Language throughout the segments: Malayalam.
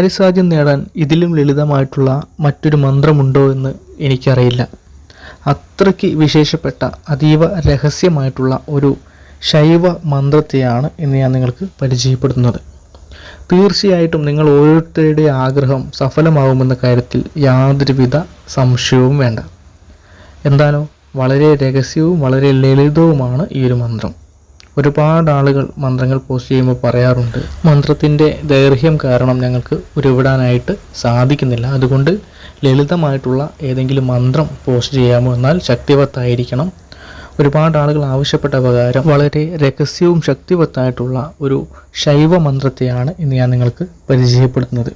കാര്യസാധ്യം നേടാൻ ഇതിലും ലളിതമായിട്ടുള്ള മറ്റൊരു മന്ത്രമുണ്ടോ എന്ന് എനിക്കറിയില്ല. അത്രയ്ക്ക് വിശേഷപ്പെട്ട അതീവ രഹസ്യമായിട്ടുള്ള ഒരു ശൈവ മന്ത്രത്തെയാണ് ഇന്ന് ഞാൻ നിങ്ങൾക്ക് പരിചയപ്പെടുത്തുന്നത്. തീർച്ചയായിട്ടും നിങ്ങൾ ഓരോരുത്തരുടെ ആഗ്രഹം സഫലമാകുമെന്ന കാര്യത്തിൽ യാതൊരുവിധ സംശയവും വേണ്ട. എന്താണോ? വളരെ രഹസ്യവും വളരെ ലളിതവുമാണ് ഈ ഒരു മന്ത്രം. ഒരുപാട് ആളുകൾ മന്ത്രങ്ങൾ പോസ്റ്റ് ചെയ്യുമ്പോൾ പറയാറുണ്ട് മന്ത്രത്തിന്റെ ദൈർഘ്യം കാരണം ഞങ്ങൾക്ക് ഉരുവിടാനായിട്ട് സാധിക്കുന്നില്ല. അതുകൊണ്ട് ലളിതമായിട്ടുള്ള ഏതെങ്കിലും മന്ത്രം പോസ്റ്റ് ചെയ്യാമോ എന്നാൽ ശക്തിവത്തായിരിക്കണം. ഒരുപാട് ആളുകൾ ആവശ്യപ്പെട്ട പ്രകാരം വളരെ രഹസ്യവും ശക്തിവത്തായിട്ടുള്ള ഒരു ശൈവ മന്ത്രത്തെയാണ് ഇന്ന് ഞാൻ നിങ്ങൾക്ക് പരിചയപ്പെടുത്തുന്നത്.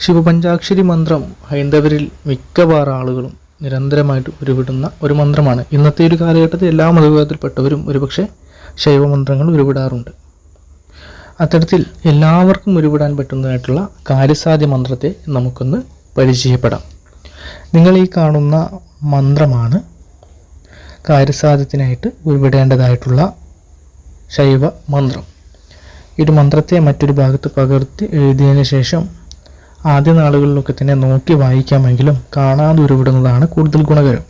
ശിവപഞ്ചാക്ഷരി മന്ത്രം ഹൈന്ദവരിൽ മിക്കവാറും ആളുകളും നിരന്തരമായിട്ട് ഉരുവിടുന്ന ഒരു മന്ത്രമാണ്. ഇന്നത്തെ ഒരു കാലഘട്ടത്തിൽ എല്ലാ മതവിഭാഗത്തിൽപ്പെട്ടവരും ഒരുപക്ഷെ ശൈവമന്ത്രങ്ങൾ ഉരുവിടാറുണ്ട്. അത്തരത്തിൽ എല്ലാവർക്കും ഉരുവിടാൻ പറ്റുന്നതായിട്ടുള്ള കാര്യസാധ്യ മന്ത്രത്തെ നമുക്കൊന്ന് പരിചയപ്പെടാം. നിങ്ങൾ ഈ കാണുന്ന മന്ത്രമാണ് കാര്യസാധ്യത്തിനായിട്ട് ഉരുവിടേണ്ടതായിട്ടുള്ള ശൈവ മന്ത്രം ഈ മന്ത്രത്തെ മറ്റൊരു ഭാഗത്ത് പകർത്തി എഴുതിയതിന് ശേഷം ആദ്യ നാളുകളിലൊക്കെ തന്നെ നോക്കി വായിക്കാമെങ്കിലും കാണാതെ ഉരുവിടുന്നതാണ് കൂടുതൽ ഗുണകരം.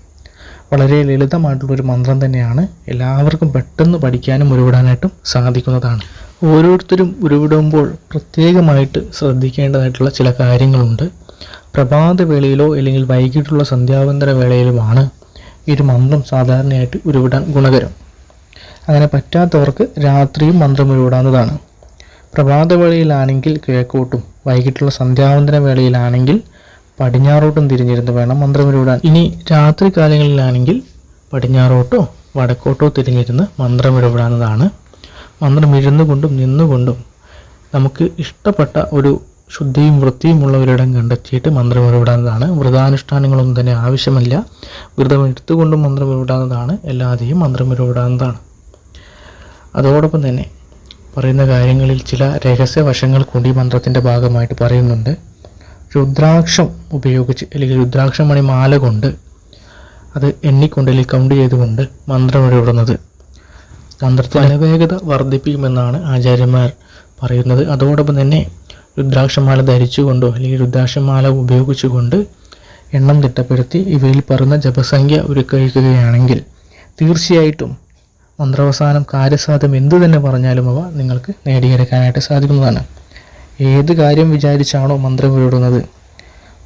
വളരെ ലളിതമായിട്ടുള്ള ഒരു മന്ത്രം തന്നെയാണ് എല്ലാവർക്കും പെട്ടെന്ന് പഠിക്കാനും ഉരുവിടാനായിട്ടും സാധിക്കുന്നതാണ്. ഓരോരുത്തരും ഉരുവിടുമ്പോൾ പ്രത്യേകമായിട്ട് ശ്രദ്ധിക്കേണ്ടതായിട്ടുള്ള ചില കാര്യങ്ങളുണ്ട്. പ്രഭാത വേളയിലോ അല്ലെങ്കിൽ വൈകിട്ടുള്ള സന്ധ്യാവന്തര വേളയിലുമാണ് ഈ ഒരു മന്ത്രം സാധാരണയായിട്ട് ഉരുവിടാൻ ഗുണകരം. അങ്ങനെ പറ്റാത്തവർക്ക് രാത്രിയും മന്ത്രം ഉരുവിടാവുന്നതാണ്. പ്രഭാതവേളയിലാണെങ്കിൽ കിഴക്കോട്ടും വൈകിട്ടുള്ള സന്ധ്യാവന്തര വേളയിലാണെങ്കിൽ പടിഞ്ഞാറോട്ടും തിരിഞ്ഞിരുന്ന് വേണം മന്ത്രം ഉരുവിടാൻ ഇനി രാത്രി കാലങ്ങളിലാണെങ്കിൽ പടിഞ്ഞാറോട്ടോ വടക്കോട്ടോ തിരിഞ്ഞിരുന്ന് മന്ത്രം ഇടപെടാവുന്നതാണ് മന്ത്രം ഇരുന്നുകൊണ്ടും നിന്നുകൊണ്ടും നമുക്ക് ഇഷ്ടപ്പെട്ട ഒരു ശുദ്ധിയും വൃത്തിയുമുള്ള ഒരിടം കണ്ടെത്തിയിട്ട് മന്ത്രം ഉരുവിടാവുന്നതാണ് വ്രതാനുഷ്ഠാനങ്ങളൊന്നും തന്നെ ആവശ്യമില്ല. വ്രതം എടുത്തുകൊണ്ടും മന്ത്രം ഉരുവിടാവുന്നതാണ് എല്ലാതെയും മന്ത്രം ഉരുവിടാവുന്നതാണ് അതോടൊപ്പം തന്നെ പറയുന്ന കാര്യങ്ങളിൽ ചില രഹസ്യവശങ്ങൾ കൂടി മന്ത്രത്തിന്റെ ഭാഗമായിട്ട് പറയുന്നുണ്ട്. രുദ്രാക്ഷം ഉപയോഗിച്ച് അല്ലെങ്കിൽ രുദ്രാക്ഷമണി മാല കൊണ്ട് അത് എണ്ണിക്കൊണ്ട് അല്ലെങ്കിൽ കൗണ്ട് ചെയ്തുകൊണ്ട് മന്ത്രം ഉരുവിടുന്നത് മന്ത്രത്തിന്റെ വേഗത വർദ്ധിപ്പിക്കുമെന്നാണ് ആചാര്യന്മാർ പറയുന്നത്. അതോടൊപ്പം തന്നെ രുദ്രാക്ഷമാല ധരിച്ചുകൊണ്ടോ അല്ലെങ്കിൽ രുദ്രാക്ഷമാല ഉപയോഗിച്ചുകൊണ്ട് എണ്ണം തിട്ടപ്പെടുത്തി ഇവയിൽ പറയുന്ന ജപസംഖ്യ ഒരു കഴിക്കുകയാണെങ്കിൽ തീർച്ചയായിട്ടും മന്ത്രാവസാനം കാര്യസാധ്യം എന്തു തന്നെ പറഞ്ഞാലും അവ നിങ്ങൾക്ക് നേടിയെടുക്കാനായിട്ട് സാധിക്കുന്നതാണ്. ഏത് കാര്യം വിചാരിച്ചാണോ മന്ത്രം ഉരുടുന്നത്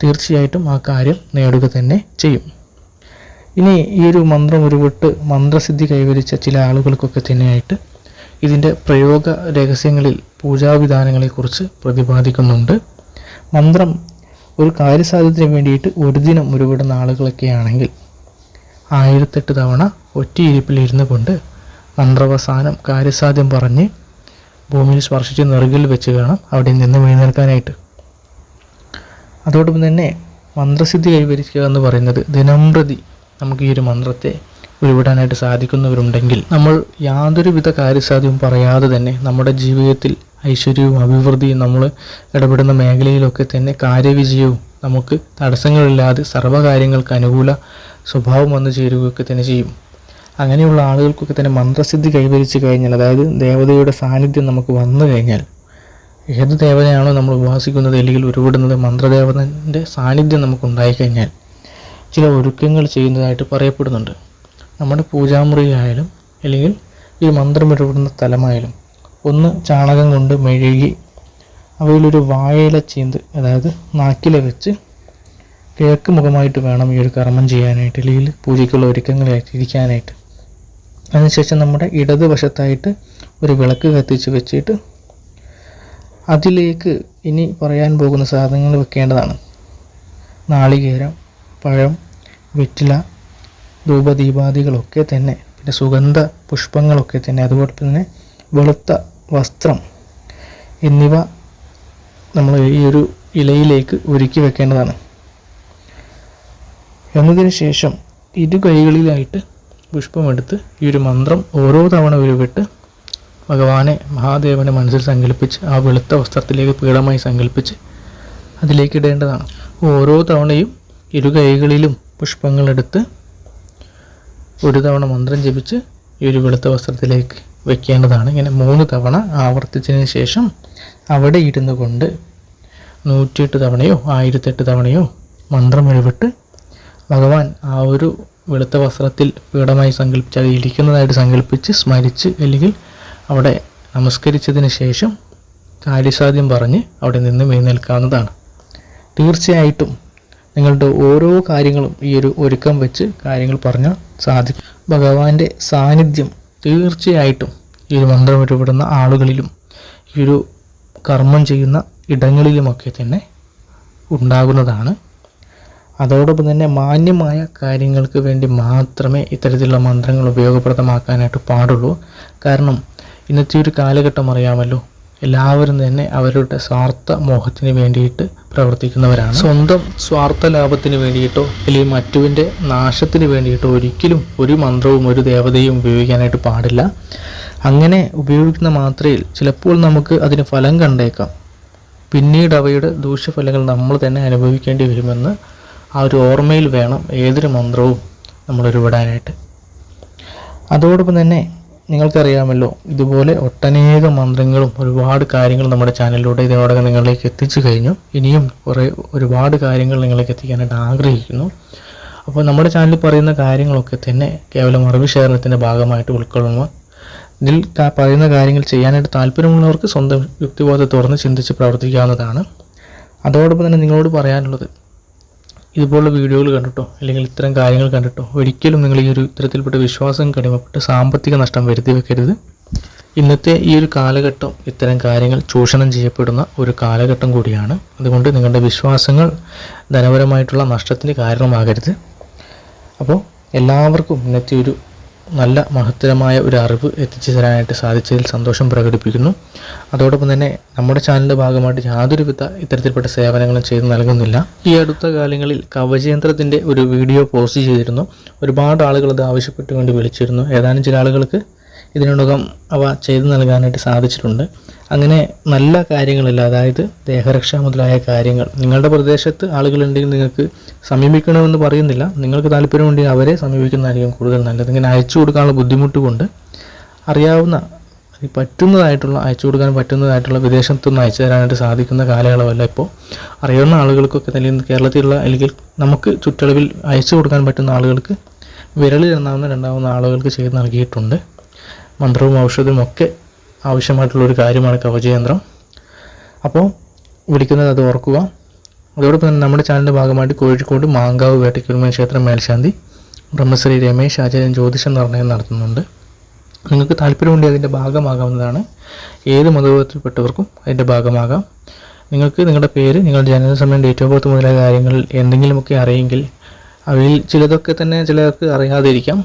തീർച്ചയായിട്ടും ആ കാര്യം നേടുക തന്നെ ചെയ്യും. ഇനി ഈ ഒരു മന്ത്രം ഉരുവിട്ട് മന്ത്രസിദ്ധി കൈവരിച്ച ചില ആളുകൾക്കൊക്കെ തന്നെയായിട്ട് ഇതിന്റെ പ്രയോഗ രഹസ്യങ്ങളിൽ പൂജാവിധാനങ്ങളെക്കുറിച്ച് പ്രതിപാദിക്കുന്നുണ്ട്. മന്ത്രം ഒരു കാര്യസാധ്യത്തിന് വേണ്ടിയിട്ട് ഒരു ദിനം ഉരുവിടുന്ന ആളുകളൊക്കെയാണെങ്കിൽ ആയിരത്തെട്ട് തവണ ഒറ്റയിരിപ്പിലിരുന്ന് കൊണ്ട് മന്ത്രവസാനം കാര്യസാധ്യം പറഞ്ഞ് ഭൂമിയിൽ സ്പർശിച്ച് നെറുകിൽ വെച്ച് വേണം അവിടെ നിന്ന് എഴുന്നേൽക്കാനായിട്ട്. അതോടൊപ്പം തന്നെ മന്ത്രസിദ്ധി കൈവരിക്കുക എന്ന് പറയുന്നത് ദിനംപ്രതി നമുക്ക് ഈ ഒരു മന്ത്രത്തെ ഉരുവിടാനായിട്ട് സാധിക്കുന്നവരുണ്ടെങ്കിൽ നമ്മൾ യാതൊരുവിധ കാര്യസാധ്യവും പറയാതെ തന്നെ നമ്മുടെ ജീവിതത്തിൽ ഐശ്വര്യവും അഭിവൃദ്ധിയും നമ്മൾ ഇടപെടുന്ന മേഖലയിലൊക്കെ തന്നെ കാര്യവിജയവും നമുക്ക് തടസ്സങ്ങളില്ലാതെ സർവകാര്യങ്ങൾക്ക് അനുകൂല സ്വഭാവം വന്നു ചേരുകയൊക്കെ തന്നെ ചെയ്യും. അങ്ങനെയുള്ള ആളുകൾക്കൊക്കെ തന്നെ മന്ത്രസിദ്ധി കൈവരിച്ചു കഴിഞ്ഞാൽ അതായത് ദേവതയുടെ സാന്നിധ്യം നമുക്ക് വന്നു കഴിഞ്ഞാൽ ഏത് ദേവതയാണോ നമ്മൾ ഉപാസിക്കുന്നത് അല്ലെങ്കിൽ ഉരുവിടുന്നത് മന്ത്രദേവതന്റെ സാന്നിധ്യം നമുക്കുണ്ടായിക്കഴിഞ്ഞാൽ ചില ഒരുക്കങ്ങൾ ചെയ്യുന്നതായിട്ട് പറയപ്പെടുന്നുണ്ട്. നമ്മുടെ പൂജാമുറിയായാലും അല്ലെങ്കിൽ ഈ മന്ത്രം ഉരുവിടുന്ന സ്ഥലമായാലും ഒന്ന് ചാണകം കൊണ്ട് മെഴുകി അവയിലൊരു വായല ചീന്ത് അതായത് നാക്കില വെച്ച് കിഴക്ക് മുഖമായിട്ട് വേണം ഈ ഒരു കർമ്മം ചെയ്യാനായിട്ട് അല്ലെങ്കിൽ പൂജയ്ക്കുള്ള ഒരുക്കങ്ങളായിട്ട് ഇരിക്കാനായിട്ട്. അതിനുശേഷം നമ്മുടെ ഇടതുവശത്തായിട്ട് ഒരു വിളക്ക് കത്തിച്ച് വെച്ചിട്ട് അതിലേക്ക് ഇനി പറയാൻ പോകുന്ന സാധനങ്ങൾ വെക്കേണ്ടതാണ്. നാളികേരം പഴം വെറ്റില ധൂപദീപാദികളൊക്കെ തന്നെ പിന്നെ സുഗന്ധ പുഷ്പങ്ങളൊക്കെ തന്നെ അതുപോലെ തന്നെ വെളുത്ത വസ്ത്രം എന്നിവ നമ്മൾ ഈ ഒരു ഇലയിലേക്ക് ഒരുക്കി വെക്കേണ്ടതാണ്. എന്നതിന് ശേഷം ഇരു കൈകളിലായിട്ട് പുഷ്പമെടുത്ത് ഈ ഒരു മന്ത്രം ഓരോ തവണ ഉരുവിട്ട് ഭഗവാനെ മഹാദേവനെ മനസ്സിൽ സങ്കല്പിച്ച് ആ വെളുത്ത വസ്ത്രത്തിലേക്ക് പീഠമായി സങ്കല്പിച്ച് അതിലേക്ക് ഇടേണ്ടതാണ് ഓരോ തവണയും ഇരു കൈകളിലും പുഷ്പങ്ങളെടുത്ത് ഒരു തവണ മന്ത്രം ജപിച്ച് ഈ ഒരു വെളുത്ത വസ്ത്രത്തിലേക്ക് വെക്കേണ്ടതാണ്. ഇങ്ങനെ മൂന്ന് തവണ ആവർത്തിച്ചതിന് ശേഷം അവിടെ ഇരുന്നു കൊണ്ട് നൂറ്റിയെട്ട് തവണയോ ആയിരത്തെട്ട് തവണയോ മന്ത്രം എഴുവിട്ട് ഭഗവാൻ ആ ഒരു വെളുത്ത വസ്ത്രത്തിൽ പീഠമായി സങ്കല്പിച്ച് അത് ഇരിക്കുന്നതായിട്ട് സങ്കല്പിച്ച് സ്മരിച്ച് അല്ലെങ്കിൽ അവിടെ നമസ്കരിച്ചതിന് ശേഷം കാര്യസാധ്യം പറഞ്ഞ് അവിടെ നിന്ന് എഴുന്നേൽക്കാവുന്നതാണ്. തീർച്ചയായിട്ടും നിങ്ങളുടെ ഓരോ കാര്യങ്ങളും ഈ ഒരു ഒരുക്കം വെച്ച് കാര്യങ്ങൾ പറഞ്ഞാൽ സാധിക്കും. ഭഗവാന്റെ സാന്നിധ്യം തീർച്ചയായിട്ടും ഈ ഒരു മന്ത്രം ഒരുപെടുന്ന ആളുകളിലും ഈ ഒരു കർമ്മം ചെയ്യുന്ന ഇടങ്ങളിലുമൊക്കെ തന്നെ ഉണ്ടാകുന്നതാണ് അതോടൊപ്പം തന്നെ മാന്യമായ കാര്യങ്ങൾക്ക് വേണ്ടി മാത്രമേ ഇത്തരത്തിലുള്ള മന്ത്രങ്ങൾ ഉപയോഗപ്രദമാക്കാനായിട്ട് പാടുള്ളൂ. കാരണം ഇന്നത്തെ ഒരു കാലഘട്ടം അറിയാമല്ലോ എല്ലാവരും തന്നെ അവരുടെ സ്വാർത്ഥ മോഹത്തിന് വേണ്ടിയിട്ട് പ്രവർത്തിക്കുന്നവരാണ്. സ്വന്തം സ്വാർത്ഥ ലാഭത്തിന് വേണ്ടിയിട്ടോ അല്ലെങ്കിൽ മറ്റുവിന്റെ നാശത്തിന് വേണ്ടിയിട്ടോ ഒരിക്കലും ഒരു മന്ത്രവും ഒരു ദേവതയും ഉപയോഗിക്കാനായിട്ട് പാടില്ല. അങ്ങനെ ഉപയോഗിക്കുന്ന മാത്രയിൽ ചിലപ്പോൾ നമുക്ക് അതിന് ഫലം കണ്ടേക്കാം. പിന്നീട് അവയുടെ ദൂഷ്യഫലങ്ങൾ നമ്മൾ തന്നെ അനുഭവിക്കേണ്ടി വരുമെന്ന് ആ ഒരു ഓർമ്മയിൽ വേണം ഏതൊരു മന്ത്രവും നമ്മൾ ഉരുവിടാനായിട്ട് അതോടൊപ്പം തന്നെ നിങ്ങൾക്കറിയാമല്ലോ ഇതുപോലെ ഒട്ടനേകം മന്ത്രങ്ങളും ഒരുപാട് കാര്യങ്ങൾ നമ്മുടെ ചാനലിലൂടെ ഇതോടൊപ്പം നിങ്ങളിലേക്ക് എത്തിച്ചു കഴിഞ്ഞു. ഇനിയും കുറേ ഒരുപാട് കാര്യങ്ങൾ നിങ്ങളിലേക്ക് എത്തിക്കാനായിട്ട് ആഗ്രഹിക്കുന്നു. അപ്പോൾ നമ്മുടെ ചാനലിൽ പറയുന്ന കാര്യങ്ങളൊക്കെ തന്നെ കേവലം അറിവ് ശേഖരണത്തിന്റെ ഭാഗമായിട്ട് ഉൾക്കൊള്ളുന്നു. ഇതിൽ പറയുന്ന കാര്യങ്ങൾ ചെയ്യാനായിട്ട് താല്പര്യമുള്ളവർക്ക് സ്വന്തം തുറന്ന് ചിന്തിച്ച് പ്രവർത്തിക്കാവുന്നതാണ്. അതോടൊപ്പം തന്നെ നിങ്ങളോട് പറയാനുള്ളത് ഇതുപോലുള്ള വീഡിയോകൾ കണ്ടിട്ടോ അല്ലെങ്കിൽ ഇത്തരം കാര്യങ്ങൾ കണ്ടിട്ടോ ഒരിക്കലും നിങ്ങൾ ഈ ഒരു ഇത്തരത്തിൽപ്പെട്ട വിശ്വാസം കടിമപ്പെട്ട് സാമ്പത്തിക നഷ്ടം വരുത്തി വെക്കരുത്. ഇന്നത്തെ ഈ ഒരു കാലഘട്ടം ഇത്തരം കാര്യങ്ങൾ ചൂഷണം ചെയ്യപ്പെടുന്ന ഒരു കാലഘട്ടം കൂടിയാണ്. അതുകൊണ്ട് നിങ്ങളുടെ വിശ്വാസങ്ങൾ ധനപരമായിട്ടുള്ള നഷ്ടത്തിന് കാരണമാകരുത്. അപ്പോൾ എല്ലാവർക്കും ഇന്നത്തെ ഒരു നല്ല മഹത്തരമായ ഒരു അറിവ് എത്തിച്ചു തരാനായിട്ട് സാധിച്ചതിൽ സന്തോഷം പ്രകടിപ്പിക്കുന്നു. അതോടൊപ്പം തന്നെ നമ്മുടെ ചാനലിന്റെ ഭാഗമായിട്ട് യാതൊരുവിധ ഇത്തരത്തിൽപ്പെട്ട സേവനങ്ങളും ചെയ്തു നൽകുന്നില്ല. ഈ അടുത്ത കാലങ്ങളിൽ കവചയന്ത്രത്തിന്റെ ഒരു വീഡിയോ പോസ്റ്റ് ചെയ്തിരുന്നു. ഒരുപാട് ആളുകൾ അത് ആവശ്യപ്പെട്ടുകൊണ്ട് വിളിച്ചിരുന്നു. ഏതാനും ചില ആളുകൾക്ക് ഇതിനോടകം അവ ചെയ്തു നൽകാനായിട്ട് സാധിച്ചിട്ടുണ്ട്. അങ്ങനെ നല്ല കാര്യങ്ങളില്ല. അതായത് ദേഹരക്ഷ മുതലായ കാര്യങ്ങൾ. നിങ്ങളുടെ പ്രദേശത്ത് ആളുകളുണ്ടെങ്കിൽ നിങ്ങൾക്ക് സമീപിക്കണമെന്ന് പറയുന്നില്ല. നിങ്ങൾക്ക് താല്പര്യമുണ്ടെങ്കിൽ അവരെ സമീപിക്കുന്നതായിരിക്കും കൂടുതൽ നല്ലത്. ഇങ്ങനെ അയച്ചു കൊടുക്കാനുള്ള ബുദ്ധിമുട്ട് കൊണ്ട് അറിയാവുന്ന പറ്റുന്നതായിട്ടുള്ള അയച്ചു കൊടുക്കാൻ പറ്റുന്നതായിട്ടുള്ള വിദേശത്തുനിന്ന് അയച്ചു തരാനായിട്ട് സാധിക്കുന്ന കാലയളവല്ല ഇപ്പോൾ. അറിയാവുന്ന ആളുകൾക്കൊക്കെ തന്നെ കേരളത്തിലുള്ള അല്ലെങ്കിൽ നമുക്ക് ചുറ്റളവിൽ അയച്ചു കൊടുക്കാൻ പറ്റുന്ന ആളുകൾക്ക് വിരലിൽ എണ്ണാവുന്ന രണ്ടാവുന്ന ആളുകൾക്ക് ചെയ്ത് നൽകിയിട്ടുണ്ട്. മന്ത്രവും ഔഷധവും ഒക്കെ ആവശ്യമായിട്ടുള്ള ഒരു കാര്യമാണ് കവചയന്ത്രം. അപ്പോൾ വിളിക്കുന്നത് അത് ഓർക്കുക. അതോടൊപ്പം തന്നെ നമ്മുടെ ചാനലിന്റെ ഭാഗമായിട്ട് കോഴിക്കോട് മാങ്കാവ് വേട്ടയ്ക്കുരുമൻ ക്ഷേത്രം മേൽശാന്തി ബ്രഹ്മശ്രീ രമേശ് ആചാര്യൻ ജ്യോതിഷം നിർണയം നടത്തുന്നുണ്ട്. നിങ്ങൾക്ക് താല്പര്യമുണ്ടെങ്കിൽ അതിന്റെ ഭാഗമാകാവുന്നതാണ്. ഏത് മതവിധത്തിൽപ്പെട്ടവർക്കും അതിന്റെ ഭാഗമാകാം. നിങ്ങൾക്ക് നിങ്ങളുടെ പേര് നിങ്ങളുടെ ജനന സമയം ഡേറ്റ് ഓഫ് ബർത്ത് മുതലായ കാര്യങ്ങളിൽ എന്തെങ്കിലുമൊക്കെ അറിയെങ്കിൽ അവയിൽ ചിലതൊക്കെ തന്നെ ചിലർക്ക് അറിയാതിരിക്കാം.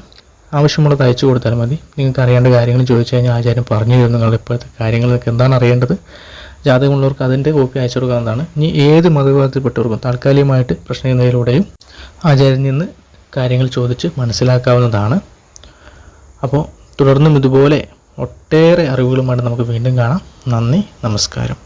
ആവശ്യമുള്ളത് അയച്ചു കൊടുത്താൽ മതി. നിങ്ങൾക്ക് അറിയേണ്ട കാര്യങ്ങൾ ചോദിച്ചു കഴിഞ്ഞാൽ ആചാര്യം പറഞ്ഞു തരും. നിങ്ങളുടെ ഇപ്പോഴത്തെ കാര്യങ്ങളൊക്കെ എന്താണ് അറിയേണ്ടത്? ജാതകമുള്ളവർക്ക് അതിന്റെ കോപ്പി അയച്ചു കൊടുക്കാവുന്നതാണ്. ഇനി ഏത് മതവിഭാഗത്തിൽപ്പെട്ടവർക്കും താൽക്കാലികമായിട്ട് പ്രശ്നങ്ങളിലൂടെയും ആചാര്യൻ നിന്ന് കാര്യങ്ങൾ ചോദിച്ച് മനസ്സിലാക്കാവുന്നതാണ്. അപ്പോൾ തുടർന്നും ഇതുപോലെ ഒട്ടേറെ അറിവുകളുമായിട്ട് നമുക്ക് വീണ്ടും കാണാം. നന്ദി നമസ്കാരം.